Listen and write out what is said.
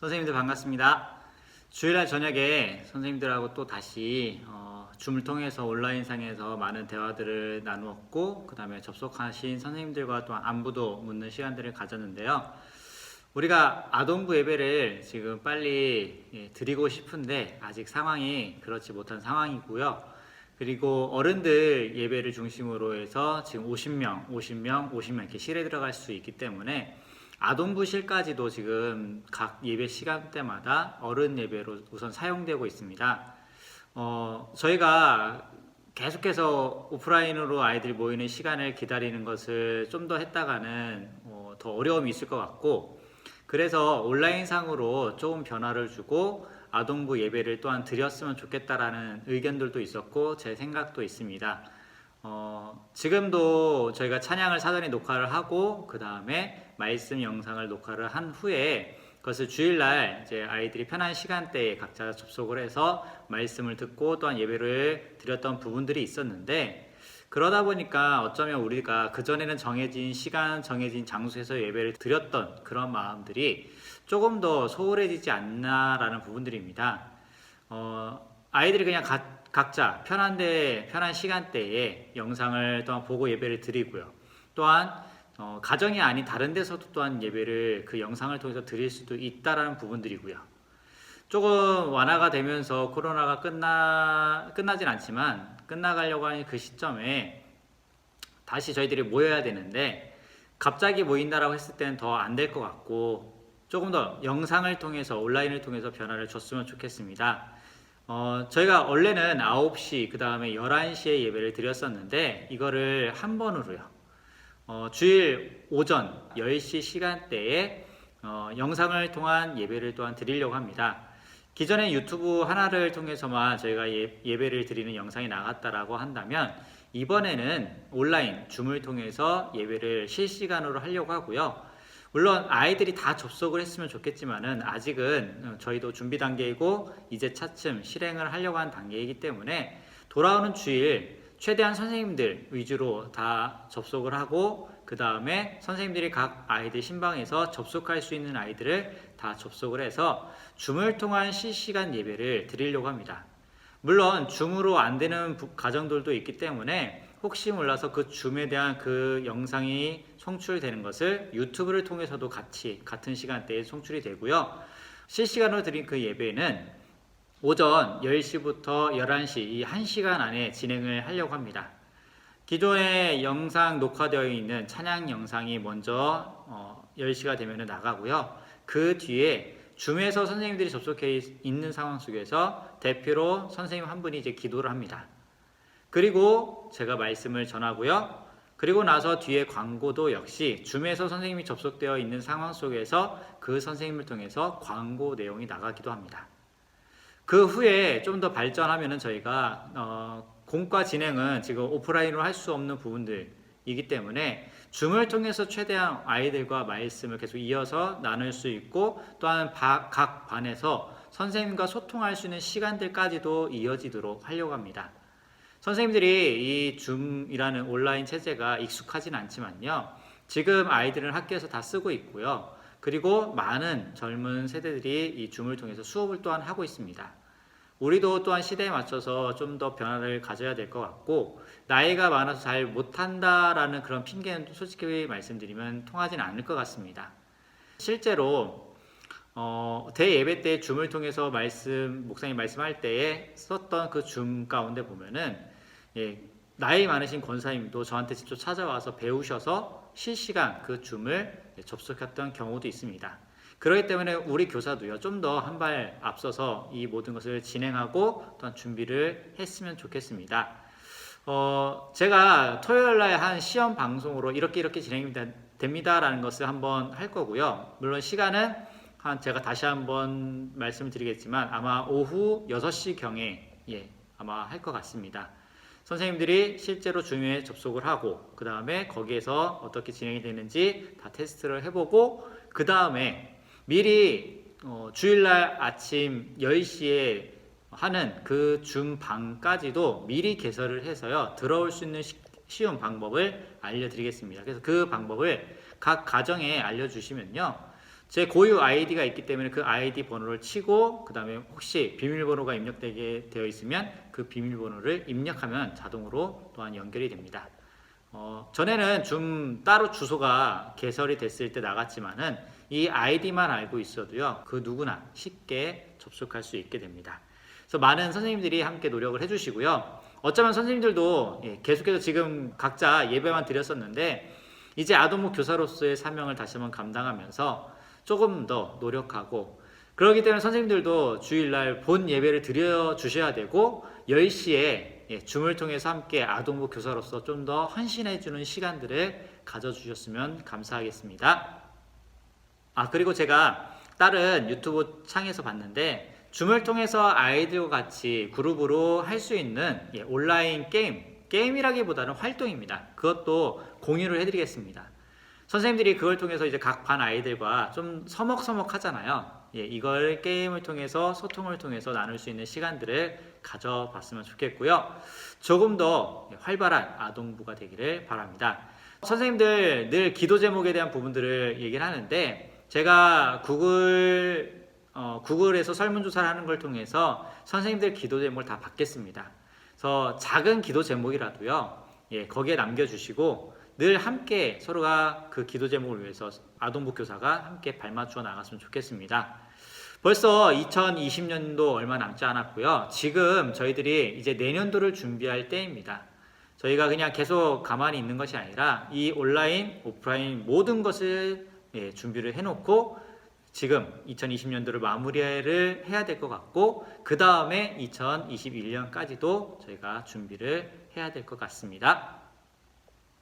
선생님들 반갑습니다. 주일날 저녁에 선생님들하고 또 다시 어, 줌을 통해서 온라인상에서 많은 대화들을 나누었고 그 다음에 접속하신 선생님들과 또 안부도 묻는 시간들을 가졌는데요. 우리가 아동부 예배를 지금 빨리 예, 드리고 싶은데 아직 상황이 그렇지 못한 상황이고요. 그리고 어른들 예배를 중심으로 해서 지금 50명, 50명, 50명 이렇게 실에 들어갈 수 있기 때문에 아동부실까지도 지금 각 예배 시간대마다 어른 예배로 우선 사용되고 있습니다. 어, 저희가 계속해서 오프라인으로 아이들이 모이는 시간을 기다리는 것을 좀 더 했다가는 어, 더 어려움이 있을 것 같고 그래서 온라인상으로 조금 변화를 주고 아동부 예배를 또한 드렸으면 좋겠다라는 의견들도 있었고 제 생각도 있습니다. 어, 지금도 저희가 찬양을 사전에 녹화를 하고 그 다음에 말씀 영상을 녹화를 한 후에 그것을 주일날 이제 아이들이 편한 시간대에 각자 접속을 해서 말씀을 듣고 또한 예배를 드렸던 부분들이 있었는데 그러다 보니까 어쩌면 우리가 그전에는 정해진 시간, 정해진 장소에서 예배를 드렸던 그런 마음들이 조금 더 소홀해지지 않나라는 부분들입니다. 어, 아이들이 그냥 각, 각자 편한데 편한 시간대에 영상을 또한 보고 예배를 드리고요. 또한 어, 가정이 아닌 다른 데서도 또한 예배를 그 영상을 통해서 드릴 수도 있다라는 부분들이고요. 조금 완화가 되면서 코로나가 끝나 끝나진 않지만 끝나가려고 하는 그 시점에 다시 저희들이 모여야 되는데 갑자기 모인다라고 했을 때는 더 안 될 것 같고 조금 더 영상을 통해서 온라인을 통해서 변화를 줬으면 좋겠습니다. 어, 저희가 원래는 9시 그 다음에 11시에 예배를 드렸었는데 이거를 한 번으로요. 어, 주일 오전 10시 시간대에 어, 영상을 통한 예배를 또한 드리려고 합니다. 기존에 유튜브 하나를 통해서만 저희가 예, 예배를 드리는 영상이 나갔다라고 한다면 이번에는 온라인 줌을 통해서 예배를 실시간으로 하려고 하고요. 물론 아이들이 다 접속을 했으면 좋겠지만은 아직은 저희도 준비 단계이고 이제 차츰 실행을 하려고 하는 단계이기 때문에 돌아오는 주일 최대한 선생님들 위주로 다 접속을 하고 그 다음에 선생님들이 각 아이들 신방에서 접속할 수 있는 아이들을 다 접속을 해서 줌을 통한 실시간 예배를 드리려고 합니다. 물론 줌으로 안 되는 부- 가정들도 있기 때문에 혹시 몰라서 그 줌에 대한 그 영상이 송출되는 것을 유튜브를 통해서도 같이 같은 시간대에 송출이 되고요. 실시간으로 드린 그 예배는 오전 10시부터 11시 이 1시간 안에 진행을 하려고 합니다. 기존에 영상 녹화되어 있는 찬양 영상이 먼저 어, 10시가 되면 나가고요. 그 뒤에 줌에서 선생님들이 접속해 있- 있는 상황 속에서 대표로 선생님 한 분이 이제 기도를 합니다. 그리고 제가 말씀을 전하고요. 그리고 나서 뒤에 광고도 역시 줌에서 선생님이 접속되어 있는 상황 속에서 그 선생님을 통해서 광고 내용이 나가기도 합니다. 그 후에 좀 더 발전하면은 저희가 어, 공과 진행은 지금 오프라인으로 할 수 없는 부분들이기 때문에 줌을 통해서 최대한 아이들과 말씀을 계속 이어서 나눌 수 있고 또한 바- 각 반에서 선생님과 소통할 수 있는 시간들까지도 이어지도록 하려고 합니다. 선생님들이 이 줌이라는 온라인 체제가 익숙하진 않지만요. 지금 아이들은 학교에서 다 쓰고 있고요. 그리고 많은 젊은 세대들이 이 줌을 통해서 수업을 또한 하고 있습니다. 우리도 또한 시대에 맞춰서 좀 더 변화를 가져야 될 것 같고 나이가 많아서 잘 못한다라는 그런 핑계는 솔직히 말씀드리면 통하지는 않을 것 같습니다. 실제로 어, 대예배 때 줌을 통해서 말씀 목사님 말씀할 때에 썼던 그 줌 가운데 보면은 예, 나이 많으신 권사님도 저한테 직접 찾아와서 배우셔서 실시간 그 줌을 예, 접속했던 경우도 있습니다. 그렇기 때문에 우리 교사도요 좀 더 한 발 앞서서 이 모든 것을 진행하고 또한 준비를 했으면 좋겠습니다. 어, 제가 토요일 날한 시험 방송으로 이렇게 이렇게 진행이 됩니다라는 것을 한번 할 거고요. 물론 시간은 한 제가 다시 한번 말씀을 드리겠지만 아마 오후 6시 경에 예, 아마 할 것 같습니다. 선생님들이 실제로 줌에 접속을 하고 그 다음에 거기에서 어떻게 진행이 되는지 다 테스트를 해보고 그 다음에 미리 어, 주일날 아침 10시에 하는 그줌 방까지도 미리 개설을 해서요 들어올 수 있는 시- 쉬운 방법을 알려드리겠습니다. 그래서 그 방법을 각 가정에 알려주시면요 제 고유 아이디가 있기 때문에 그 아이디 번호를 치고 그 다음에 혹시 비밀번호가 입력되게 되어 있으면 그 비밀번호를 입력하면 자동으로 또한 연결이 됩니다. 어, 전에는 좀 따로 주소가 개설이 됐을 때 나갔지만은 이 아이디만 알고 있어도요 그 누구나 쉽게 접속할 수 있게 됩니다. 그래서 많은 선생님들이 함께 노력을 해주시고요. 어쩌면 선생님들도 예, 계속해서 지금 각자 예배만 드렸었는데 이제 아동부 교사로서의 사명을 다시 한번 감당하면서 조금 더 노력하고 그렇기 때문에 선생님들도 주일날 본 예배를 드려 주셔야 되고 10시에 예, 줌을 통해서 함께 아동부 교사로서 좀 더 헌신해 주는 시간들을 가져 주셨으면 감사하겠습니다. 아 그리고 제가 다른 유튜브 창에서 봤는데 줌을 통해서 아이들과 같이 그룹으로 할 수 있는 예, 온라인 게임 게임이라기보다는 활동입니다. 그것도 공유를 해드리겠습니다. 선생님들이 그걸 통해서 이제 각 반 아이들과 좀 서먹서먹 하잖아요. 예, 이걸 게임을 통해서 소통을 통해서 나눌 수 있는 시간들을 가져봤으면 좋겠고요. 조금 더 활발한 아동부가 되기를 바랍니다. 선생님들 늘 기도 제목에 대한 부분들을 얘기를 하는데 제가 구글 어, 구글에서 설문조사를 하는 걸 통해서 선생님들 기도 제목을 다 받겠습니다. 그래서 작은 기도 제목이라도요, 예, 거기에 남겨주시고 늘 함께 서로가 그 기도 제목을 위해서 아동부 교사가 함께 발맞추어 나갔으면 좋겠습니다. 벌써 2020년도 얼마 남지 않았고요. 지금 저희들이 이제 내년도를 준비할 때입니다. 저희가 그냥 계속 가만히 있는 것이 아니라 이 온라인, 오프라인 모든 것을 예, 준비를 해놓고 지금 2020년도를 마무리를 해야 될 것 같고 그 다음에 2021년까지도 저희가 준비를 해야 될 것 같습니다.